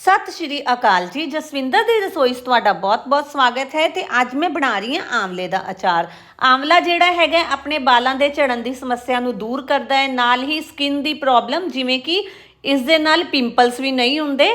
ਸਤਿ ਸ਼੍ਰੀ ਅਕਾਲ ਜੀ, ਜਸਵਿੰਦਰ ਦੀ ਰਸੋਈ 'ਚ ਤੁਹਾਡਾ ਬਹੁਤ-ਬਹੁਤ ਸਵਾਗਤ ਹੈ ਤੇ ਅੱਜ ਮੈਂ ਬਣਾ ਰਹੀ ਹਾਂ ਆਮਲੇ ਦਾ ਅਚਾਰ। ਆਮਲਾ ਜਿਹੜਾ ਹੈਗਾ ਆਪਣੇ ਬਾਲਾਂ ਦੇ ਝੜਨ ਦੀ ਸਮੱਸਿਆ ਨੂੰ ਦੂਰ ਕਰਦਾ ਹੈ, ਨਾਲ ਹੀ ਸਕਿਨ ਦੀ ਪ੍ਰੋਬਲਮ ਜਿਵੇਂ ਕਿ ਇਸ ਦੇ ਨਾਲ ਪਿੰਪਲਸ ਵੀ ਨਹੀਂ ਹੁੰਦੇ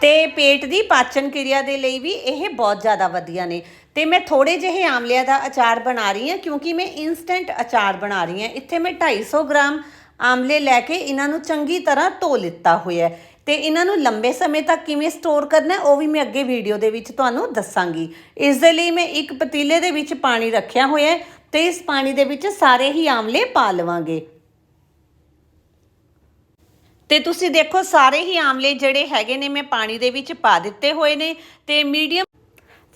ਤੇ ਪੇਟ ਦੀ ਪਾਚਨ ਕਿਰਿਆ ਦੇ ਲਈ ਵੀ ਇਹ ਬਹੁਤ ਜ਼ਿਆਦਾ ਵਧੀਆ ਨੇ। ਤੇ ਮੈਂ ਥੋੜੇ ਜਿਹੇ ਆਮਲਿਆਂ ਦਾ ਅਚਾਰ ਬਣਾ ਰਹੀ ਹਾਂ ਕਿਉਂਕਿ ਮੈਂ ਇਨਸਟੈਂਟ ਅਚਾਰ ਬਣਾ ਰਹੀ ਹਾਂ। ਇੱਥੇ ਮੈਂ 250 ਗ੍ਰਾਮ ਆਮਲੇ ਲੈ ਕੇ ਇਹਨਾਂ ਨੂੰ ਚੰਗੀ ਤਰ੍ਹਾਂ ਧੋ ਲਿੱਤਾ ਹੋਇਆ ਹੈ। ਤੇ ਇਹਨਾਂ ਨੂੰ ਲੰਬੇ ਸਮੇਂ ਤੱਕ ਕਿਵੇਂ ਸਟੋਰ ਕਰਨਾ ਉਹ ਵੀ ਮੈਂ ਅੱਗੇ ਵੀਡੀਓ ਦੇ ਵਿੱਚ ਤੁਹਾਨੂੰ ਦੱਸਾਂਗੀ। ਇਸ ਦੇ ਲਈ ਮੈਂ ਇੱਕ ਪਤੀਲੇ ਦੇ ਵਿੱਚ ਪਾਣੀ ਰੱਖਿਆ ਹੋਇਆ ਹੈ ਤੇ ਇਸ ਪਾਣੀ ਦੇ ਵਿੱਚ ਸਾਰੇ ਹੀ ਆਮਲੇ ਪਾ ਲਵਾਂਗੇ। ਤੇ ਤੁਸੀਂ ਦੇਖੋ, ਸਾਰੇ ਹੀ ਆਮਲੇ ਜਿਹੜੇ ਹੈਗੇ ਨੇ ਮੈਂ ਪਾਣੀ ਦੇ ਵਿੱਚ ਪਾ ਦਿੱਤੇ ਹੋਏ ਨੇ ਤੇ ਮੀਡੀਅਮ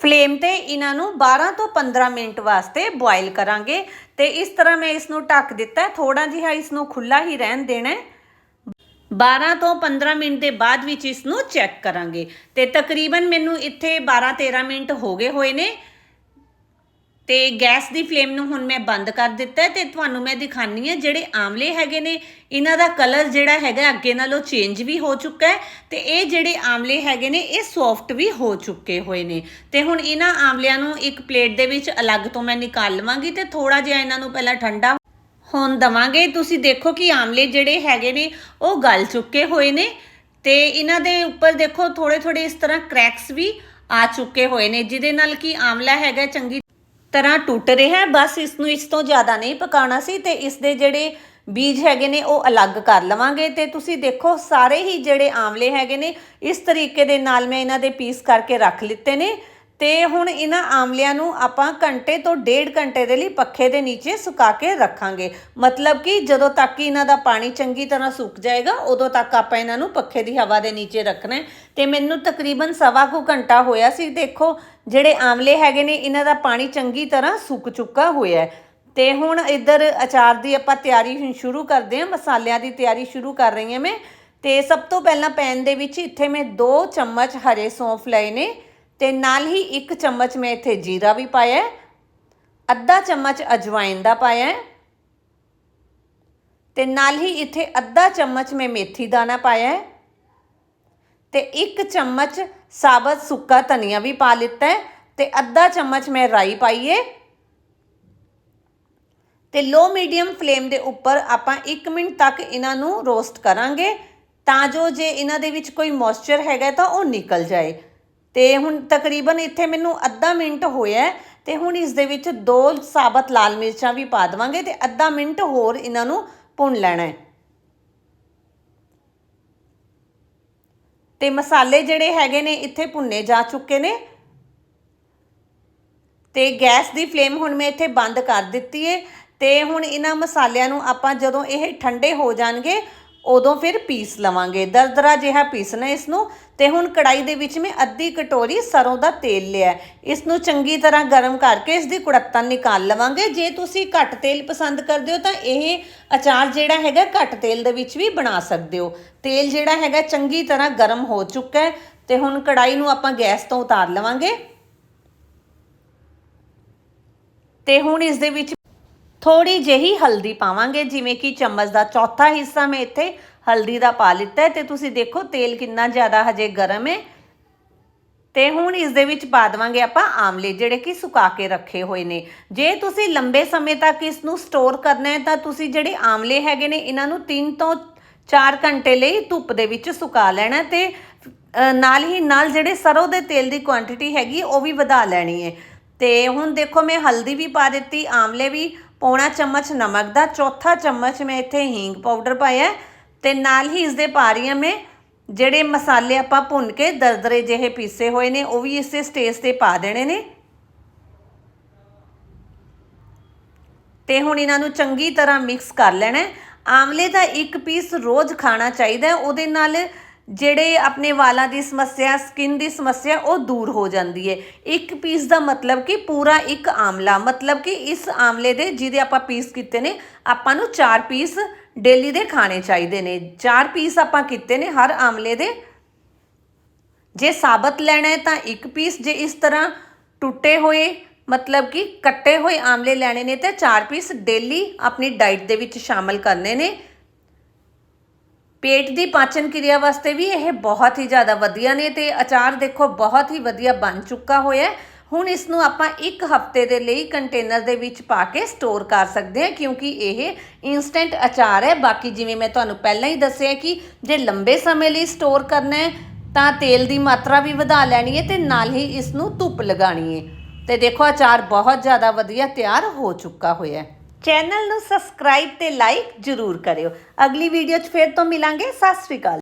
ਫਲੇਮ ਤੇ ਇਹਨਾਂ ਨੂੰ 12 ਤੋਂ 15 ਮਿੰਟ ਵਾਸਤੇ ਬੋਇਲ ਕਰਾਂਗੇ ਤੇ ਇਸ ਤਰ੍ਹਾਂ ਮੈਂ ਇਸ ਨੂੰ ਢੱਕ ਦਿੱਤਾ ਹੈ। ਥੋੜਾ ਜਿਹਾ ਇਸ ਨੂੰ ਖੁੱਲਾ ਹੀ ਰਹਿਣ ਦੇਣਾ ਹੈ। 12 ਤੋਂ 15 ਮਿੰਟ ਦੇ ਬਾਅਦ ਵਿੱਚ ਇਸ ਨੂੰ ਚੈੱਕ ਕਰਾਂਗੇ। ਤੇ ਤਕਰੀਬਨ ਮੈਨੂੰ ਇੱਥੇ 12 13 ਮਿੰਟ ਹੋ ਗਏ ਹੋਏ ਨੇ। ਤੇ ਗੈਸ ਦੀ ਫਲੇਮ ਨੂੰ ਹੁਣ ਮੈਂ ਬੰਦ ਕਰ ਦਿੱਤਾ ਹੈ ਤੇ ਤੁਹਾਨੂੰ ਮੈਂ ਦਿਖਾਨੀ ਹੈ ਜਿਹੜੇ ਆਮਲੇ ਹੈਗੇ ਨੇ। ਇਹਨਾਂ ਦਾ ਕਲਰ ਜਿਹੜਾ ਹੈਗਾ ਅੱਗੇ ਨਾਲੋਂ ਚੇਂਜ ਵੀ ਹੋ ਚੁੱਕਾ ਹੈ ਤੇ ਇਹ ਜਿਹੜੇ ਆਮਲੇ ਹੈਗੇ ਨੇ, ਇਹ ਸੌਫਟ ਵੀ ਹੋ ਚੁੱਕੇ ਹੋਏ ਨੇ। ਤੇ ਹੁਣ ਇਹਨਾਂ ਆਮਲਿਆਂ ਨੂੰ ਇੱਕ ਪਲੇਟ ਦੇ ਵਿੱਚ ਅਲੱਗ ਤੋਂ ਮੈਂ ਨਿਕਾਲ ਲਵਾਂਗੀ ਤੇ ਥੋੜਾ ਜਿਹਾ ਇਹਨਾਂ ਨੂੰ ਪਹਿਲਾਂ ਠੰਡਾ ਹੁਣ ਦਵਾਂਗੇ। ਤੁਸੀਂ ਦੇਖੋ ਕਿ ਆਮਲੇ ਜਿਹੜੇ ਹੈਗੇ ਨੇ, ਉਹ ਗਲ ਚੁੱਕੇ ਹੋਏ ਨੇ ਤੇ ਇਹਨਾਂ ਦੇ ਉੱਪਰ ਦੇਖੋ ਥੋੜੇ ਥੋੜੇ ਇਸ ਤਰ੍ਹਾਂ ਕ੍ਰੈਕਸ ਵੀ ਆ ਚੁੱਕੇ ਹੋਏ ਨੇ, ਜਿਹਦੇ ਨਾਲ ਕਿ ਆਮਲਾ ਹੈਗਾ ਚੰਗੀ ਤਰ੍ਹਾਂ ਟੁੱਟ ਰਿਹਾ ਹੈ। ਬਸ ਇਸ ਨੂੰ ਇਸ ਤੋਂ ਜ਼ਿਆਦਾ ਨਹੀਂ ਪਕਾਉਣਾ ਸੀ ਤੇ ਇਸ ਦੇ ਜਿਹੜੇ ਬੀਜ ਹੈਗੇ ਨੇ, ਉਹ ਅਲੱਗ ਕਰ ਲਵਾਂਗੇ। ਤੇ ਤੁਸੀਂ ਦੇਖੋ ਸਾਰੇ ਹੀ ਜਿਹੜੇ ਆਮਲੇ ਹੈਗੇ ਨੇ, ਇਸ ਤਰੀਕੇ ਦੇ ਨਾਲ ਮੈਂ ਇਹਨਾਂ ਦੇ ਪੀਸ ਕਰਕੇ ਰੱਖ ਲਿੱਤੇ ਨੇ। ਤੇ ਹੁਣ ਇਹਨਾਂ ਆਮਲਿਆਂ ਨੂੰ ਆਪਾਂ ਘੰਟੇ ਤੋਂ ਡੇਢ ਘੰਟੇ ਦੇ ਲਈ ਪੱਖੇ ਦੇ ਨੀਚੇ ਸੁਕਾ ਕੇ ਰੱਖਾਂਗੇ। ਮਤਲਬ ਕਿ ਜਦੋਂ ਤੱਕ ਇਹਨਾਂ ਦਾ ਪਾਣੀ ਚੰਗੀ ਤਰ੍ਹਾਂ ਸੁੱਕ ਜਾਏਗਾ, ਉਦੋਂ ਤੱਕ ਆਪਾਂ ਇਹਨਾਂ ਨੂੰ ਪੱਖੇ ਦੀ ਹਵਾ ਦੇ ਨੀਚੇ ਰੱਖਣਾ ਹੈ। ਤੇ ਮੈਨੂੰ ਤਕਰੀਬਨ ਸਵਾ ਕੁ ਘੰਟਾ ਹੋਇਆ ਸੀ। ਦੇਖੋ, ਜਿਹੜੇ ਆਮਲੇ ਹੈਗੇ ਨੇ, ਇਹਨਾਂ ਦਾ ਪਾਣੀ ਚੰਗੀ ਤਰ੍ਹਾਂ ਸੁੱਕ ਚੁੱਕਾ ਹੋਇਆ ਹੈ। ਤੇ ਹੁਣ ਇੱਧਰ ਅਚਾਰ ਦੀ ਆਪਾਂ ਤਿਆਰੀ ਹੁਣ ਸ਼ੁਰੂ ਕਰਦੇ ਹਾਂ। ਮਸਾਲਿਆਂ ਦੀ ਤਿਆਰੀ ਸ਼ੁਰੂ ਕਰ ਰਹੀ ਹਾਂ ਮੈਂ। ਤੇ ਸਭ ਤੋਂ ਪਹਿਲਾਂ ਪੈਨ ਦੇ ਵਿੱਚ ਇੱਥੇ ਮੈਂ 2 ਚਮਚ ਹਰੇ ਸੌਂਫ ਲਏ ਨੇ। ਤੇ ਨਾਲ ਹੀ 1 ਚਮਚ ਮੈਂ ਇੱਥੇ ਜੀਰਾ ਵੀ ਪਾਇਆ ਹੈ, ਅੱਧਾ ਚਮਚ ਅਜਵਾਇਨ ਦਾ ਪਾਇਆ ਹੈ, ਤੇ ਨਾਲ ਹੀ ਇੱਥੇ ਅੱਧਾ ਚਮਚ ਮੈਂ ਮੇਥੀ ਦਾਣਾ ਪਾਇਆ ਹੈ, ਤੇ 1 ਚਮਚ ਸਾਬਤ ਸੁੱਕਾ ਧਨੀਆ ਵੀ ਪਾ ਲਿੱਤਾ ਹੈ, ਤੇ ਅੱਧਾ ਚਮਚ ਮੈਂ ਰਾਈ ਪਾਈਏ ਹੈ। ਤੇ ਲੋ ਮੀਡੀਅਮ ਫਲੇਮ ਦੇ ਉੱਪਰ ਆਪਾਂ 1 ਮਿੰਟ ਤੱਕ ਇਹਨਾਂ ਨੂੰ ਰੋਸਟ ਕਰਾਂਗੇ, ਤਾਂ ਜੋ ਜੇ ਇਹਨਾਂ ਦੇ ਵਿੱਚ ਕੋਈ ਮੋਇਸਚਰ ਹੈਗਾ ਤਾਂ ਉਹ ਨਿਕਲ ਜਾਏ। ਤੇ ਹੁਣ ਤਕਰੀਬਨ ਇੱਥੇ ਮੈਨੂੰ ਅੱਧਾ ਮਿੰਟ ਹੋਇਆ ਹੈ ਤੇ ਹੁਣ ਇਸ ਦੇ ਵਿੱਚ ਦੋ ਸਾਬਤ ਲਾਲ ਮਿਰਚਾਂ ਵੀ ਪਾ ਦਵਾਂਗੇ ਤੇ ਅੱਧਾ ਮਿੰਟ ਹੋਰ ਇਹਨਾਂ ਨੂੰ ਭੁੰਨ ਲੈਣਾ ਹੈ। ਤੇ ਮਸਾਲੇ ਜਿਹੜੇ ਹੈਗੇ ਨੇ ਇੱਥੇ ਭੁੰਨੇ ਜਾ ਚੁੱਕੇ ਨੇ। ਤੇ ਗੈਸ ਦੀ ਫਲੇਮ ਹੁਣ ਮੈਂ ਇੱਥੇ ਬੰਦ ਕਰ ਦਿੱਤੀ ਏ ਤੇ ਹੁਣ ਇਹਨਾਂ ਮਸਾਲਿਆਂ ਨੂੰ ਆਪਾਂ ਜਦੋਂ ਇਹ ਠੰਡੇ ਹੋ ਜਾਣਗੇ ਉਦੋਂ ਫਿਰ ਪੀਸ ਲਵਾਂਗੇ। ਦਰਦਰਾ ਜਿਹਾ ਪੀਸਣਾ ਇਸ ਨੂੰ ਤੇ ਹੁਣ ਕੜਾਈ ਦੇ ਵਿੱਚ ਮੈਂ ਅੱਧੀ ਕਟੋਰੀ ਸਰੋਂ ਦਾ ਤੇਲ ਲਿਆ ਹੈ। ਇਸ ਨੂੰ ਚੰਗੀ ਤਰ੍ਹਾਂ ਗਰਮ ਕਰਕੇ ਇਸ ਦੀ ਕੁੜੱਤਨ ਨਿਕਾਲ ਲਵਾਂਗੇ। ਜੇ ਤੁਸੀਂ ਘੱਟ ਤੇਲ ਪਸੰਦ ਕਰਦੇ ਹੋ ਤਾਂ ਇਹ ਅਚਾਰ ਜਿਹੜਾ ਹੈਗਾ ਘੱਟ ਤੇਲ ਦੇ ਵਿੱਚ ਵੀ ਬਣਾ ਸਕਦੇ ਹੋ। ਤੇਲ ਜਿਹੜਾ ਹੈਗਾ ਚੰਗੀ ਤਰ੍ਹਾਂ ਗਰਮ ਹੋ ਚੁੱਕਾ ਹੈ। ਤੇ ਹੁਣ ਕੜਾਈ ਨੂੰ ਆਪਾਂ ਗੈਸ ਤੋਂ ਉਤਾਰ ਲਵਾਂਗੇ। ਤੇ ਹੁਣ ਇਸ ਦੇ ਵਿੱਚ ਥੋੜੀ ਜਿਹੀ ਹਲਦੀ ਪਾਵਾਂਗੇ, ਜਿਵੇਂ ਕਿ ਚਮਚ ਦਾ ਚੌਥਾ ਹਿੱਸਾ ਮੈਂ ਇੱਥੇ ਹਲਦੀ ਦਾ ਪਾ ਲਿੱਤਾ ਹੈ ਤੇ ਤੁਸੀਂ ਦੇਖੋ ਤੇਲ ਕਿੰਨਾ ਜ਼ਿਆਦਾ ਹਜੇ ਗਰਮ ਹੈ। ਤੇ ਹੁਣ ਇਸ ਦੇ ਵਿੱਚ ਪਾ ਦੇਵਾਂਗੇ ਆਪਾਂ ਆਮਲੇ, ਜਿਹੜੇ ਕਿ ਸੁਕਾ ਕੇ ਰੱਖੇ ਹੋਏ ਨੇ। ਜੇ ਤੁਸੀਂ ਲੰਬੇ ਸਮੇਂ ਤੱਕ ਇਸ ਨੂੰ ਸਟੋਰ ਕਰਨਾ ਹੈ, ਤਾਂ ਤੁਸੀਂ ਜਿਹੜੇ ਆਮਲੇ ਹੈਗੇ ਨੇ, ਇਹਨਾਂ ਨੂੰ 3 ਤੋਂ 4 ਘੰਟੇ ਲਈ ਧੁੱਪ ਦੇ ਵਿੱਚ ਸੁਕਾ ਲੈਣਾ ਤੇ ਨਾਲ ਹੀ ਨਾਲ ਜਿਹੜੇ ਸਰੋਂ ਦੇ ਤੇਲ ਦੀ ਕੁਆਂਟੀਟੀ ਹੈਗੀ, ਉਹ ਵੀ ਵਧਾ ਲੈਣੀ ਹੈ। ਤੇ ਹੁਣ ਦੇਖੋ ਮੈਂ ਹਲਦੀ ਵੀ ਪਾ ਦਿੱਤੀ, ਆਮਲੇ ਵੀ ਪੌਣਾ ਚਮਚ ਨਮਕ ਦਾ, ਚੌਥਾ ਚਮਚ ਮੈਂ ਇੱਥੇ ਹੀਂਗ ਪਾਊਡਰ ਪਾਇਆ ਹੈ ਤੇ ਨਾਲ ਹੀ ਇਸ ਦੇ ਪਾ ਰਹੀ ਹਾਂ ਮੈਂ ਜਿਹੜੇ ਮਸਾਲੇ ਆਪਾਂ ਭੁੰਨ ਕੇ ਦਰਦਰੇ ਜਿਹੇ ਪੀਸੇ ਹੋਏ ਨੇ, ਉਹ ਵੀ ਇਸੇ ਸਟੇਜ ਤੇ ਪਾ ਦੇਣੇ ਨੇ। ਤੇ ਹੁਣ ਇਹਨਾਂ ਨੂੰ ਚੰਗੀ ਤਰ੍ਹਾਂ ਮਿਕਸ ਕਰ ਲੈਣਾ ਆਮਲੇ ਦਾ ਇੱਕ ਪੀਸ ਰੋਜ਼ ਖਾਣਾ ਚਾਹੀਦਾ ਉਹਦੇ ਨਾਲ ਜਿਹੜੇ ਆਪਣੇ ਵਾਲਾਂ ਦੀ ਸਮੱਸਿਆ ਸਕਿਨ ਦੀ ਸਮੱਸਿਆ, ਉਹ ਦੂਰ ਹੋ ਜਾਂਦੀ ਹੈ ਇੱਕ ਪੀਸ ਦਾ ਮਤਲਬ ਕਿ ਪੂਰਾ ਇੱਕ ਆਮਲਾ, ਮਤਲਬ ਕਿ ਇਸ ਆਮਲੇ ਦੇ ਜਿਹਦੇ ਆਪਾਂ ਪੀਸ ਕੀਤੇ ਨੇ, ਆਪਾਂ ਨੂੰ 4 ਪੀਸ ਡੇਲੀ ਦੇ ਖਾਣੇ ਚਾਹੀਦੇ ਨੇ। 4 ਪੀਸ ਆਪਾਂ ਕੀਤੇ ਨੇ ਹਰ ਆਮਲੇ ਦੇ। ਜੇ ਸਾਬਤ ਲੈਣਾ ਹੈ ਤਾਂ ਇੱਕ ਪੀਸ ਜੇ ਇਸ ਤਰ੍ਹਾਂ ਟੁੱਟੇ ਹੋਏ, ਮਤਲਬ ਕਿ ਕੱਟੇ ਹੋਏ ਆਮਲੇ ਲੈਣੇ ਨੇ, ਤਾਂ 4 ਪੀਸ ਡੇਲੀ ਆਪਣੀ ਡਾਈਟ ਦੇ ਵਿੱਚ ਸ਼ਾਮਲ ਕਰਨੇ ਨੇ। ਪੇਟ ਦੀ ਪਾਚਨ ਕਿਰਿਆ ਵਾਸਤੇ ਵੀ ਇਹ ਬਹੁਤ ਹੀ ਜ਼ਿਆਦਾ ਵਧੀਆ ਨੇ ਤੇ ਅਚਾਰ ਦੇਖੋ ਬਹੁਤ ਹੀ ਵਧੀਆ ਬਣ ਚੁੱਕਾ ਹੋਇਆ ਹੁਣ ਇਸ ਨੂੰ ਆਪਾਂ ਇੱਕ ਹਫ਼ਤੇ ਦੇ ਲਈ ਕੰਟੇਨਰ ਦੇ ਵਿੱਚ ਪਾ ਕੇ ਸਟੋਰ ਕਰ ਸਕਦੇ ਹਾਂ, ਕਿਉਂਕਿ ਇਹ ਇਨਸਟੈਂਟ ਅਚਾਰ ਹੈ। ਬਾਕੀ ਜਿਵੇਂ ਮੈਂ ਤੁਹਾਨੂੰ ਪਹਿਲਾਂ ਹੀ ਦੱਸਿਆ ਕਿ ਜੇ ਲੰਬੇ ਸਮੇਂ ਲਈ ਸਟੋਰ ਕਰਨਾ ਹੈ, ਤਾਂ ਤੇਲ ਦੀ ਮਾਤਰਾ ਵੀ ਵਧਾ ਲੈਣੀ ਹੈ ਤੇ ਨਾਲ ਹੀ ਇਸ ਨੂੰ ਧੁੱਪ ਲਗਾਣੀ ਹੈ। ਤੇ ਦੇਖੋ ਅਚਾਰ ਬਹੁਤ ਜ਼ਿਆਦਾ ਵਧੀਆ ਤਿਆਰ ਹੋ ਚੁੱਕਾ ਹੋਇਆ ਹੈ। ਚੈਨਲ ਨੂੰ ਸਬਸਕ੍ਰਾਈਬ ਤੇ ਲਾਈਕ ਜ਼ਰੂਰ ਕਰਿਓ। ਅਗਲੀ ਵੀਡੀਓ 'ਚ ਫੇਰ ਤੋਂ ਮਿਲਾਂਗੇ। ਸਤਿ ਸ਼੍ਰੀ ਅਕਾਲ।